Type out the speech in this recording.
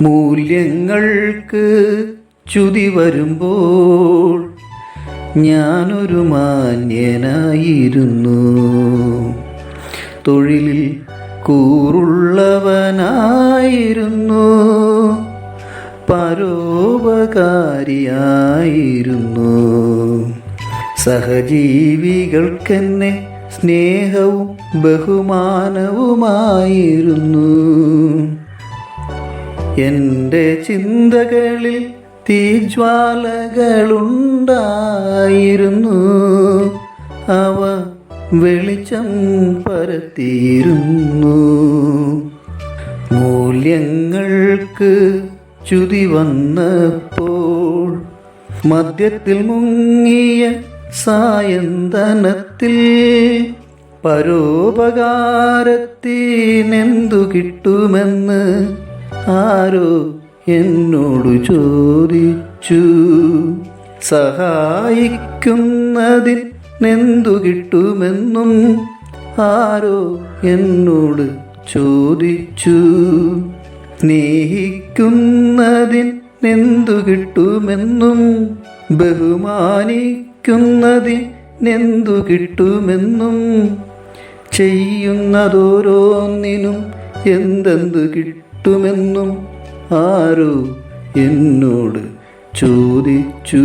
മൂല്യങ്ങൾക്ക് ചുതി വരുമ്പോൾ ഞാനൊരു മാന്യനായിരുന്നു. തൊഴിലിൽ കൂറുള്ളവനായിരുന്നു. പരോപകാരിയായിരുന്നു. സഹജീവികൾക്കെന്നെ സ്നേഹവും ബഹുമാനവുമായിരുന്നു. എന്റെ ചിന്തകളിൽ തീജ്വാലകളുണ്ടായിരുന്നു. അവ വെളിച്ചം പരത്തിയിരുന്നു. മൂല്യങ്ങൾക്ക് ചുതി വന്നപ്പോൾ മദ്യത്തിൽ മുങ്ങിയ സായന്തനത്തിൽ പരോപകാരത്തിനെന്തു കിട്ടുമെന്ന് ആരോ എന്നോട് ചോദിച്ചു. സഹായിക്കുന്നതിൽ നെന്തു കിട്ടുമെന്നും ആരോ എന്നോട് ചോദിച്ചു. സ്നേഹിക്കുന്നതിൽ നെന്തു കിട്ടുമെന്നും ബഹുമാനിക്കുന്നതിൽ നെന്തു കിട്ടുമെന്നും ചെയ്യുന്നതോരോന്നിനും എന്തെന്ത് കിട്ടുമെന്നും ആരോ എന്നോട് ചോദിച്ചു.